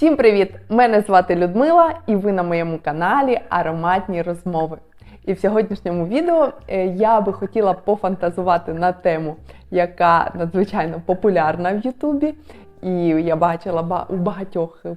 Всім привіт! Мене звати Людмила, і ви на моєму каналі Ароматні розмови. І в сьогоднішньому відео е, я би хотіла пофантазувати на тему, яка надзвичайно популярна в Ютубі. І я бачила у багатьох е,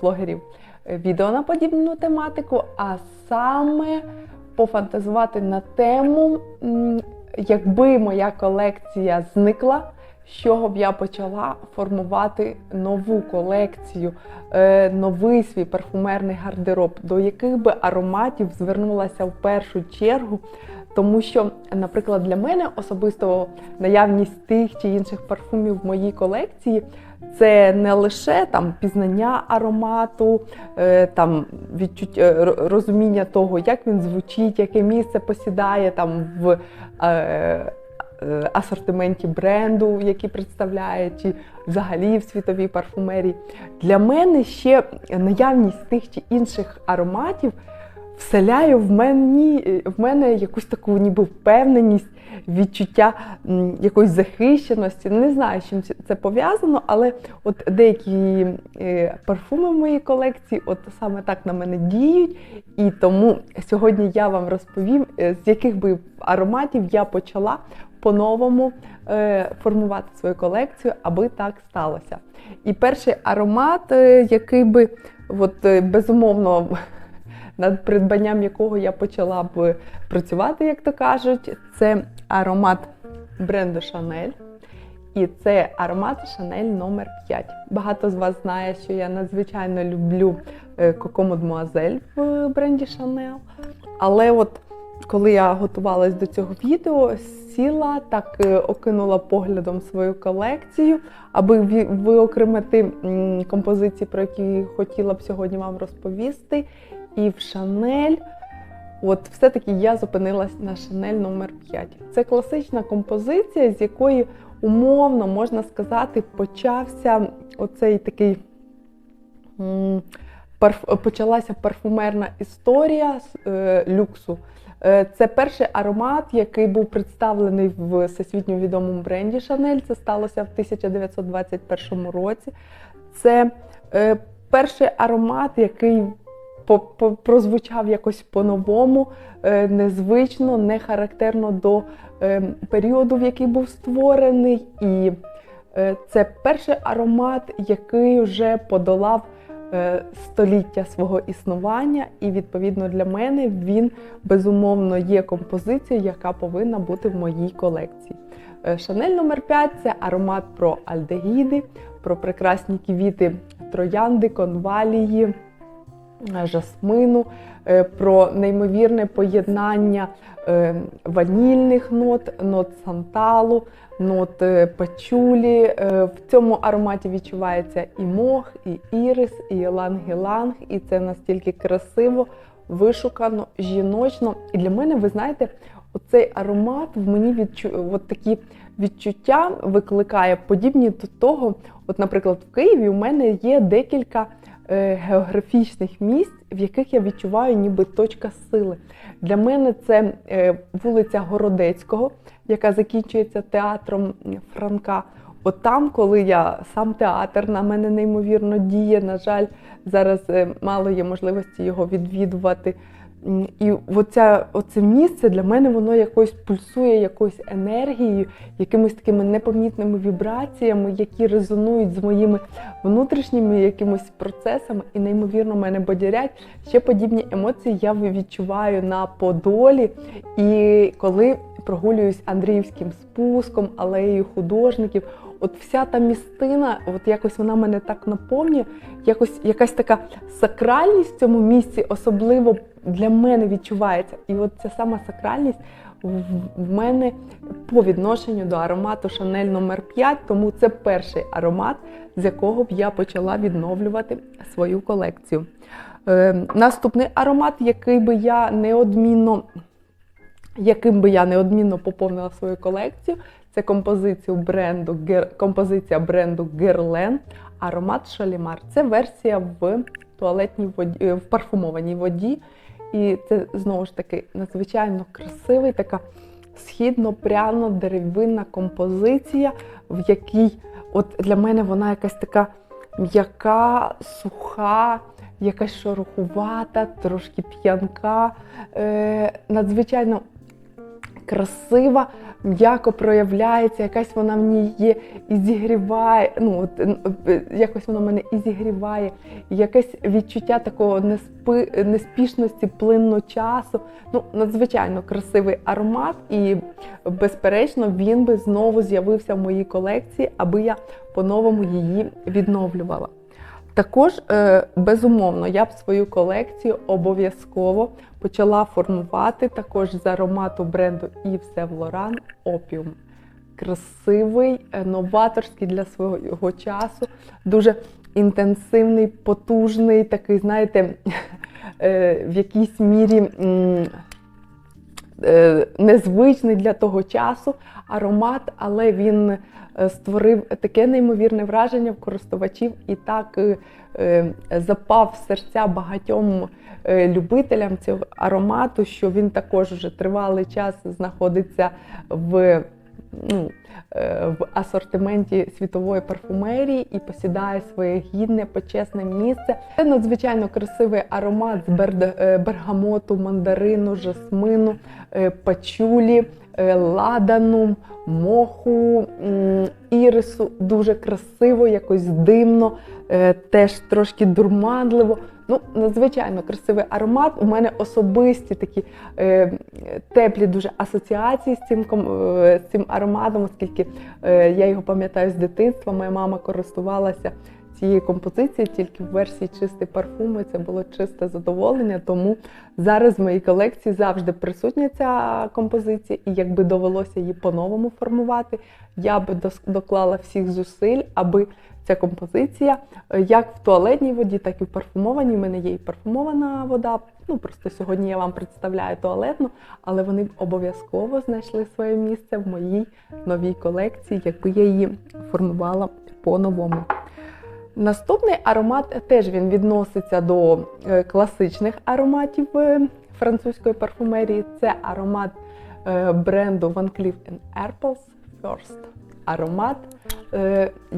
блогерів е, відео на подібну тематику, а саме пофантазувати на тему, якби моя колекція зникла, з чого б я почала формувати нову колекцію, е, новий свій парфумерний гардероб, до яких би ароматів звернулася в першу чергу. Тому що, наприклад, для мене особисто наявність тих чи інших парфумів в моїй колекції це не лише там пізнання аромату, е, там відчуття розуміння того, як він звучить, яке місце посідає там в е, е, асортименті бренду, який представляє, чи взагалі в світовій парфумерії. Для мене ще наявність тих чи інших ароматів вселяє в мені в мене якусь таку ніби впевненість, відчуття якоїсь захищеності. Не знаю, з чим це- пов'язано, але от деякі е, парфуми в моїй колекції от саме так на мене діють. І тому сьогодні я вам розповім, е, з яких би ароматів я почала по-новому е, формувати свою колекцію, аби так сталося. І перший аромат, який би от, безумовно над придбанням якого я почала б працювати, як то кажуть, це аромат бренду Chanel. І це аромат Chanel номер 5. Багато з вас знає, що я надзвичайно люблю е, Coco Mademoiselle в бренді Chanel. Але от коли я готувалась до цього відео, сіла так е, окинула поглядом свою колекцію, аби виокремити композиції, про які хотіла б сьогодні вам розповісти. І в Шанель, от все-таки я зупинилась на Шанель номер 5. Це класична композиція, з якої умовно можна сказати, почався оцей такий. Почалася парфумерна історія е, люксу. Е, Це перший аромат, який був представлений в всесвітньо відомому бренді Chanel. Це сталося в 1921 році. Це е, перший аромат, який прозвучав якось по-новому, е, незвично, не характерно до е, періоду, в який був створений. І е, це перший аромат, який вже подолав століття свого існування, і відповідно для мене він безумовно є композицією, яка повинна бути в моїй колекції. Шанель номер 5 це аромат про альдегіди, про прекрасні квіти троянди, конвалії, жасмину, е, про неймовірне поєднання е, ванільних нот, нот санталу, нот е, пачулі. Е, В цьому ароматі відчувається і мох, і ірис, і ланг-іланг, і це настільки красиво, вишукано, жіночно. І для мене, ви знаєте, оцей аромат в мені відчу... от такі відчуття викликає подібні до того. От, наприклад, в Києві у мене є декілька е, географічних місць, в яких я відчуваю ніби точка сили. Для мене це е, вулиця Городецького, яка закінчується театром Франка. От там, коли я сам театр на мене неймовірно діє, на жаль, зараз е, мало є можливості його відвідувати. І оця, оце місце для мене воно якось пульсує якоюсь енергією, якимись такими непомітними вібраціями, які резонують з моїми внутрішніми якимось процесами і неймовірно мене бодірять. Ще подібні емоції я відчуваю на Подолі. І коли прогулююсь Андріївським спуском, алеєю художників, от вся та містина, от якось вона мене так наповнює, якось якась така сакральність в цьому місці, особливо для мене відчувається. І от ця сама сакральність в- мене по відношенню до аромату Шанель номер 5 тому це перший аромат, з якого б я почала відновлювати свою колекцію. Е, наступний аромат, який би я неодмінно, яким би я неодмінно поповнила свою колекцію, це композицію бренду, композиція бренду Guerlain, аромат Шалімар. Це версія в туалетній воді, е, в парфумованій воді. І це знову ж таки надзвичайно красивий, така східно-пряно деревинна композиція, в якій от для мене вона якась така м'яка, суха, якась шорохувата, трошки п'янка, е, надзвичайно красива, м'яко проявляється, якась вона в ній є і зігріває. Ну, от, е, якось вона мене і зігріває, і якесь відчуття такого неспи, неспішності, плинно часу. Ну, надзвичайно красивий аромат, і безперечно, він би знову з'явився в моїй колекції, аби я по-новому її відновлювала. Також, е, безумовно, я б свою колекцію обов'язково почала формувати також з аромату бренду Yves Laurent Opium. Красивий, новаторський для свого часу, дуже інтенсивний, потужний, такий, знаєте, е, в якійсь мірі незвичний для того часу аромат, але він створив таке неймовірне враження в користувачів і так запав в серця багатьом любителям цього аромату, що він також вже тривалий час знаходиться в ну, в асортименті світової парфумерії і посідає своє гідне, почесне місце. Це надзвичайно красивий аромат з бергамоту, мандарину, жасмину, пачулі, ладану, моху, ірису. Дуже красиво, якось димно, теж трошки дурманливо. Ну, надзвичайно красивий аромат. У мене особисті такі е, теплі дуже асоціації з цим е, з цим ароматом, оскільки е, я його пам'ятаю з дитинства. Моя мама користувалася цією композицією тільки в версії чистий парфум. Це було чисте задоволення. Тому зараз в моїй колекції завжди присутня ця композиція, і якби довелося її по-новому формувати, я би доклала всіх зусиль, аби ця композиція, е, як в туалетній воді, так і в парфумованій. У мене є і парфумована вода. Ну просто сьогодні я вам представляю туалетну, але вони обов'язково знайшли своє місце в моїй новій колекції, якби я її формувала по-новому. Наступний аромат теж він відноситься до е, класичних ароматів е, французької парфумерії. Це аромат бренду Van Cleef Arpels First. Аромат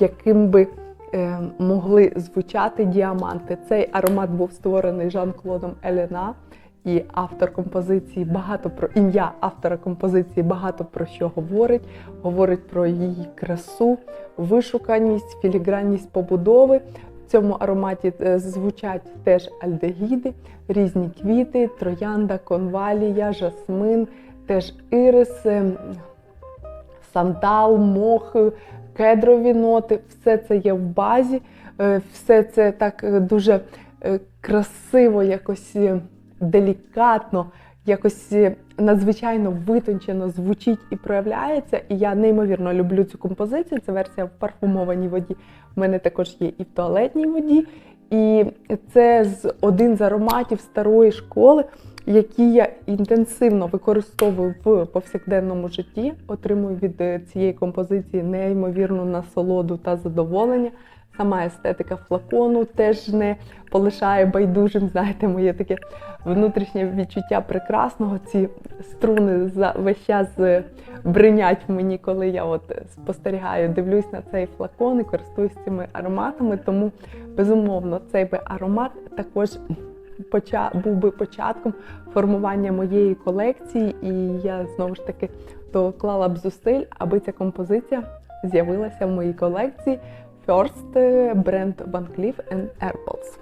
яким би е, могли звучати діаманти. Цей аромат був створений Жан-Клодом Елена. І автор композиції багато про ім'я автора композиції багато про що говорить. Говорить про її красу, вишуканість, філігранність побудови. В цьому ароматі е, звучать теж альдегіди, різні квіти, троянда, конвалія, жасмин, теж ірис, сандал, мох, кедрові ноти, все це є в базі, е, все це так е, дуже е, красиво, якось делікатно, якось надзвичайно витончено звучить і проявляється. І я неймовірно люблю цю композицію. Це версія в парфумованій воді. У мене також є і в туалетній воді. І це з один з ароматів старої школи які я інтенсивно використовую в повсякденному житті, отримую від е, цієї композиції неймовірну насолоду та задоволення. Сама естетика флакону теж не полишає байдужим. Знаєте, моє таке внутрішнє відчуття прекрасного. Ці струни за весь час е, бринять мені, коли я от спостерігаю, дивлюсь на цей флакон і користуюсь цими ароматами. Тому безумовно цей би аромат також був би початком формування моєї колекції, і я знову ж таки доклала б зусиль, аби ця композиція з'явилася в моїй колекції First бренд Van Cleef Arpels.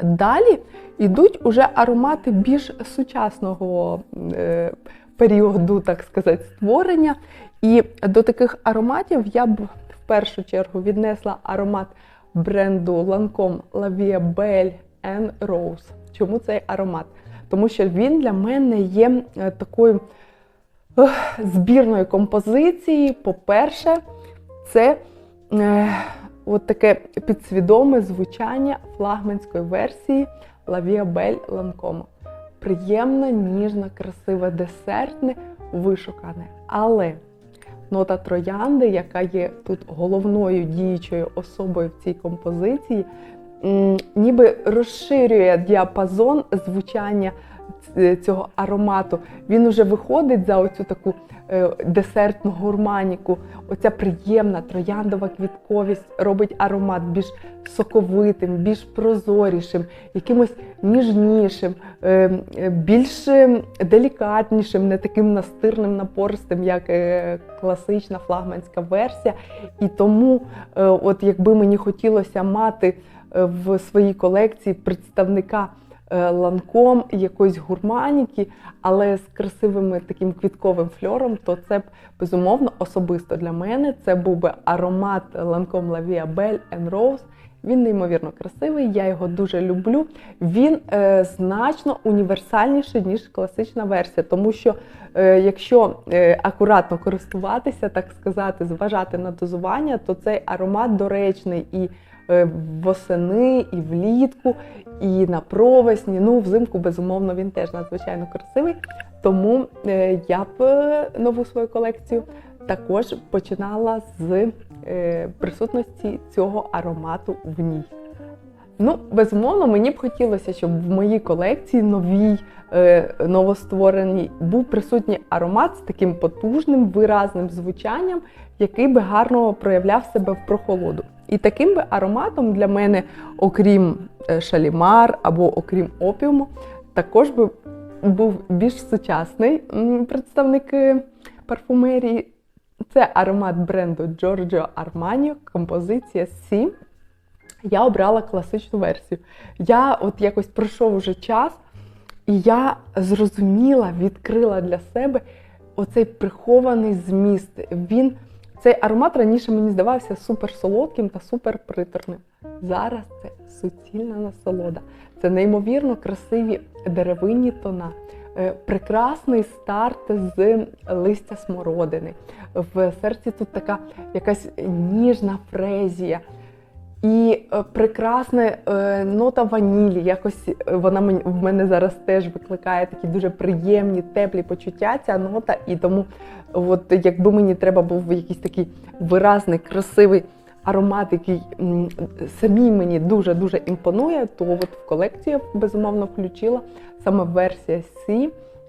Далі йдуть уже аромати більш сучасного е, періоду, так сказати, створення. І до таких ароматів я б в першу чергу віднесла аромат бренду Lancome La Vie Belle and Rose. Чому цей аромат? Тому що він для мене є е, такою збірною композицією. По-перше, це е, от таке підсвідоме звучання флагманської версії Belle Lancome. Приємне, ніжне, красиве, десертне, вишукане. Але нота троянди, яка є тут головною діючою особою в цій композиції, ніби розширює діапазон звучання цього аромату. Він уже виходить за оцю таку е, десертну гурманіку. Оця приємна трояндова квітковість робить аромат більш соковитим, більш прозорішим, якимось ніжнішим, е, е, більш е, делікатнішим, не таким настирним, напористим, як е, класична флагманська версія. І тому, е, от якби мені хотілося мати е, в своїй колекції представника е, ланком якоїсь гурманіки, але з красивим таким квітковим фльором, то це б безумовно особисто для мене. Це був би аромат ланком La Vie Belle and Rose. Він неймовірно красивий, я його дуже люблю. Він е, значно універсальніший, ніж класична версія, тому що е, якщо е, акуратно користуватися, так сказати, зважати на дозування, то цей аромат доречний і е, восени, і влітку, і на провесні. Ну, взимку, безумовно, він теж надзвичайно красивий. Тому е, я б е, нову свою колекцію також починала з е, присутності цього аромату в ній. Ну, безумовно, мені б хотілося, щоб в моїй колекції новій, е, новоствореній був присутній аромат з таким потужним, виразним звучанням, який би гарно проявляв себе в прохолоду. І таким би ароматом для мене, окрім е, шалімар або окрім опіуму, також би був більш сучасний представник е, парфумерії. Це аромат бренду Giorgio Armani, композиція Сі. Я обрала класичну версію. Я от якось пройшов уже час, і я зрозуміла, відкрила для себе оцей прихований зміст. Він, цей аромат раніше мені здавався супер солодким та супер приторним. Зараз це суцільна насолода. Це неймовірно красиві деревинні тона. Е, Прекрасний старт з листя смородини. В серці тут така якась ніжна фрезія. І е, прекрасна е, нота ванілі. Якось е, вона мені в мене зараз теж викликає такі дуже приємні, теплі почуття. Ця нота. І тому, от якби мені треба був якийсь такий виразний, красивий аромат, який самій мені дуже дуже імпонує, то от в колекцію безумовно включила саме версія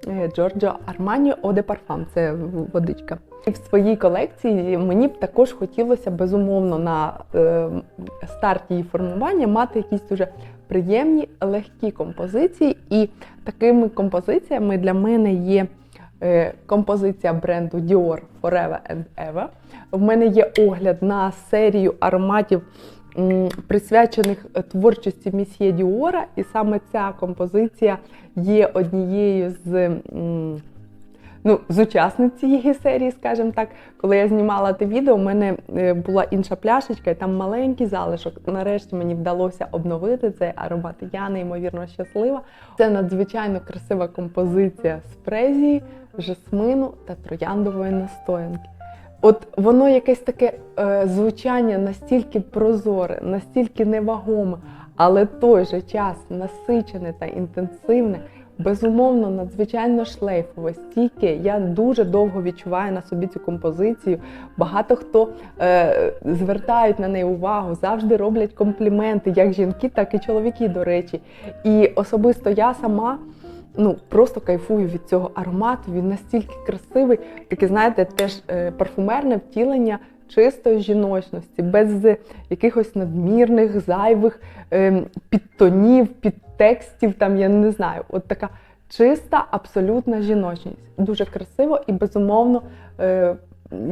Giorgio Armani Eau de Parfum. Це водичка. І в своїй колекції мені б також хотілося безумовно на е, старті її формування мати якісь дуже приємні, легкі композиції. І такими композиціями для мене є е, композиція бренду Dior Forever and Ever. В мене є огляд на серію ароматів, присвячених творчості місьє Діора, і саме ця композиція є однією з. Ну, з учасниць цієї серії, скажімо так, коли я знімала те відео, у мене е, була інша пляшечка, і там маленький залишок. Нарешті мені вдалося обновити цей аромат. Я неймовірно щаслива. Це надзвичайно красива композиція з фрезії, жасмину та трояндової настоянки. От воно якесь таке е, звучання настільки прозоре, настільки невагоме, але той же час насичене та інтенсивне. Безумовно, надзвичайно шлейфове, стійке. Я дуже довго відчуваю на собі цю композицію. Багато хто е, звертають на неї увагу, завжди роблять компліменти, як жінки, так і чоловіки, до речі. І особисто я сама ну, просто кайфую від цього аромату. Він настільки красивий, таке, знаєте, теж е, парфумерне втілення чистої жіночності, без якихось надмірних, зайвих е, підтонів, підтекстів, там я не знаю. От така чиста, абсолютна жіночність. Дуже красиво і безумовно. Е,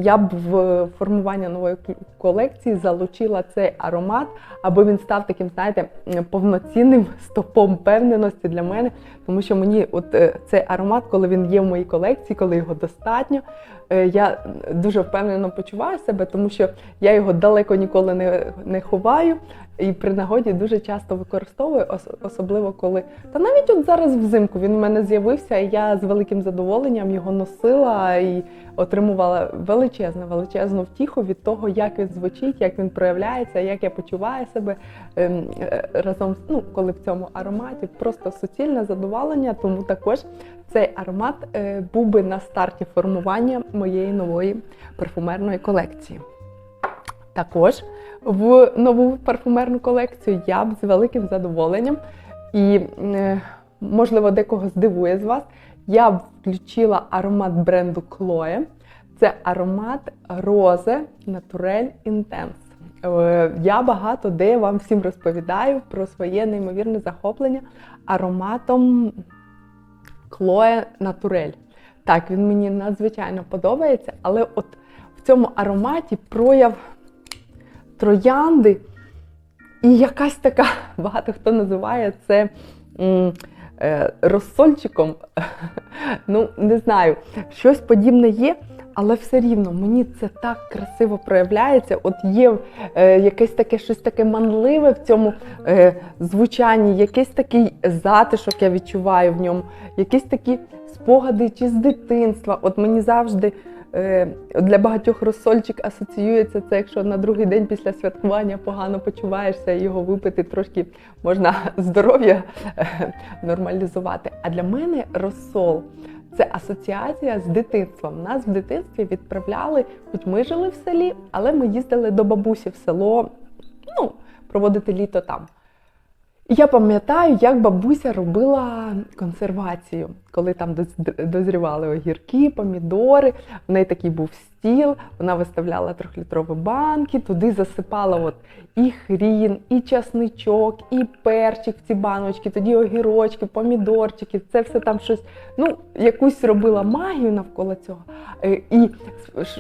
я б в формування нової колекції залучила цей аромат, аби він став таким, знаєте, повноцінним стопом впевненості для мене. Тому що мені, от е, цей аромат, коли він є в моїй колекції, коли його достатньо, е, я дуже впевнено почуваю себе, тому що я його далеко ніколи не, не ховаю. І при нагоді дуже часто використовую, особливо коли. Та навіть от зараз взимку він у мене з'явився, і я з великим задоволенням його носила і отримувала величезну, величезну втіху від того, як він звучить, як він проявляється, як я почуваю себе ем, е, разом з ну, коли в цьому ароматі. Просто суцільне задоволення. Тому також цей аромат е, був би на старті формування моєї нової парфумерної колекції. Також в нову парфумерну колекцію я б з великим задоволенням і е, можливо, декого здивує з вас. Я б включила аромат бренду Chloe. Це аромат Rose Naturel Intense. Е, Я багато де вам всім розповідаю про своє неймовірне захоплення ароматом Chloe Naturel. Так, він мені надзвичайно подобається, але от в цьому ароматі прояв троянди і якась така, багато хто називає це е, розсольчиком. ну, не знаю, щось подібне є. Але все рівно мені це так красиво проявляється. От є е, якесь таке щось таке манливе в цьому е, звучанні, якийсь такий затишок я відчуваю в ньому, якісь такі спогади чи з дитинства. От мені завжди для багатьох розсольчик асоціюється це, якщо на другий день після святкування погано почуваєшся, і його випити трошки можна здоров'я е, нормалізувати. А для мене розсол. Це асоціація з дитинством. Нас в дитинстві відправляли, хоч ми жили в селі, але ми їздили до бабусі в село ну, проводити літо там. Я пам'ятаю, як бабуся робила консервацію, коли там дозрівали огірки, помідори. В неї такий був стіл, вона виставляла трьохлітрові банки, туди засипала от і хрін, і часничок, і перчик в ці баночки, тоді огірочки, помідорчики, це все там щось, ну, якусь робила магію навколо цього. Е, І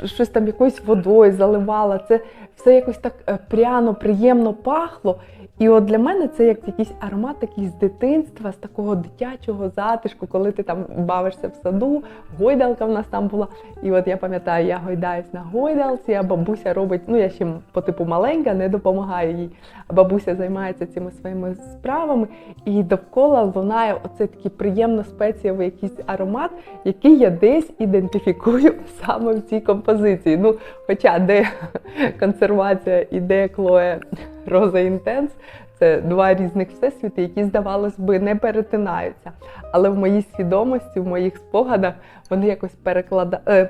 щось там якоюсь водою заливала. Це все якось так е, пряно, приємно пахло. І от для мене це як якийсь аромат такий з дитинства, з такого дитячого затишку, коли ти там бавишся в саду, гойдалка в нас там була. І от я пам'ятаю, я гойдаюсь на гойдалці, а бабуся робить, ну я ще по типу маленька, не допомагаю їй. А бабуся займається цими своїми справами, і довкола лунає оцей такий приємно спецієвий якийсь аромат, який я десь ідентифікую саме в цій композиції. Ну, хоча де консервація і де Клоє Роза Інтенс. Це два різних всесвіти, які, здавалось би, не перетинаються. Але в моїй свідомості, в моїх спогадах вони якось перекладають. Е,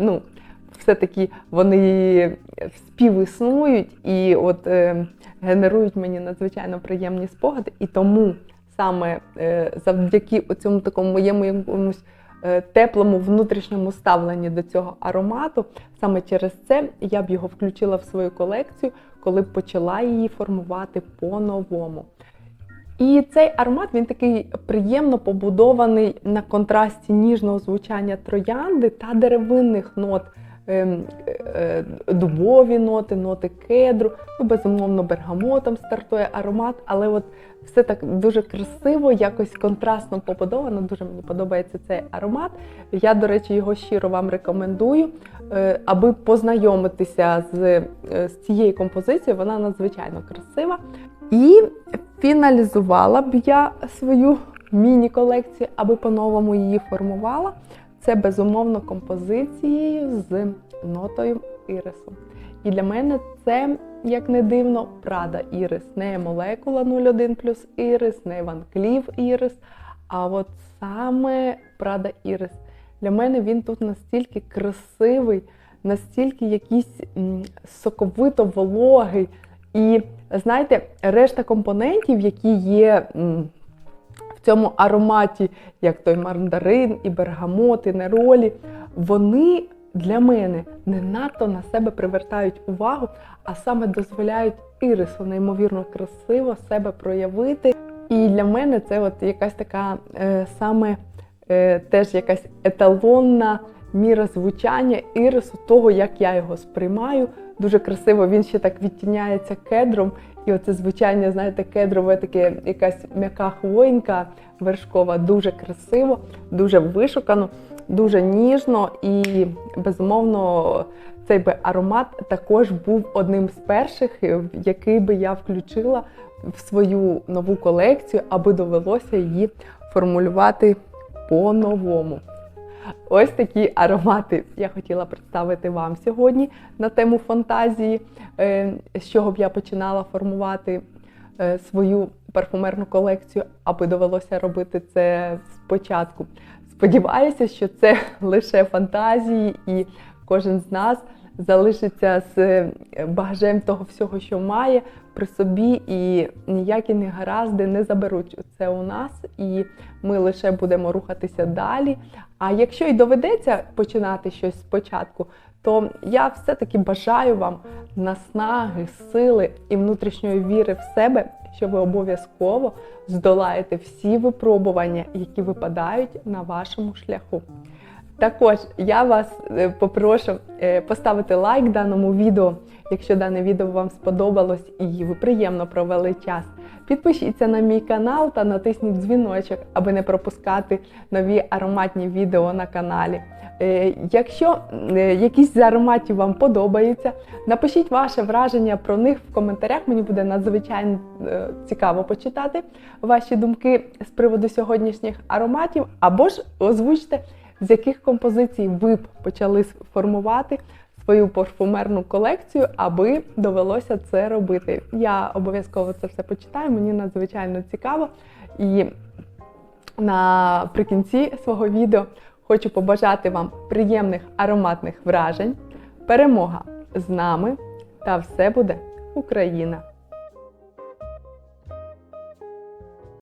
ну, все-таки вони співіснують і от е, генерують мені надзвичайно приємні спогади. І тому саме е, завдяки цьому такому моєму якомусь е, теплому внутрішньому ставленні до цього аромату, саме через це я б його включила в свою колекцію, коли почала її формувати по-новому. І цей аромат він такий приємно побудований на контрасті ніжного звучання троянди та деревинних нот. Ем, е, Дубові ноти, ноти кедру, ну, безумовно, бергамотом стартує аромат, але от все так дуже красиво, якось контрастно побудовано. Дуже мені подобається цей аромат. Я, до речі, його щиро вам рекомендую, е, аби познайомитися з, е, з цією композицією. Вона надзвичайно красива. І фіналізувала б я свою міні-колекцію, аби по-новому її формувала. Це безумовно композицією з нотою ірису. І для мене це, як не дивно, Прада Ірис. Не молекула 01 плюс Ірис, не Ван Клів Ірис, а от саме Прада Ірис. Для мене він тут настільки красивий, настільки якийсь соковито вологий. І знаєте, решта компонентів, які є цьому ароматі, як той мандарин, і бергамот, і неролі, вони для мене не надто на себе привертають увагу, а саме дозволяють ірису неймовірно красиво себе проявити. І для мене це от якась така е, саме е, теж якась еталонна міра звучання ірису, того, як я його сприймаю. Дуже красиво він ще так відтіняється кедром. І оце звучання, знаєте, кедрове, таке якась м'яка хвойнка вершкова, дуже красиво, дуже вишукано, дуже ніжно і безумовно цей би аромат також був одним з перших, який би я включила в свою нову колекцію, аби довелося її формулювати по-новому. Ось такі аромати я хотіла представити вам сьогодні на тему фантазії, е, з чого б я починала формувати е, свою парфумерну колекцію, аби довелося робити це спочатку. Сподіваюся, що це лише фантазії, і кожен з нас залишиться з е, багажем того всього, що має при собі, і ніякі негаразди не заберуть це у нас, і ми лише будемо рухатися далі. А якщо й доведеться починати щось спочатку, то я все-таки бажаю вам наснаги, сили і внутрішньої віри в себе, що ви обов'язково здолаєте всі випробування, які випадають на вашому шляху. Також я вас е, попрошу е, поставити лайк даному відео, якщо дане відео вам сподобалось і ви приємно провели час. Підпишіться на мій канал та натисніть дзвіночок, аби не пропускати нові ароматні відео на каналі. Е, Якщо якісь з ароматів вам подобаються, напишіть ваше враження про них в коментарях. Мені буде надзвичайно цікаво почитати ваші думки з приводу сьогоднішніх ароматів, або ж озвучте, з яких композицій ви б почали формувати свою парфумерну колекцію, аби довелося це робити. Я обов'язково це все почитаю, мені надзвичайно цікаво. І наприкінці свого відео хочу побажати вам приємних ароматних вражень, перемога з нами та все буде Україна!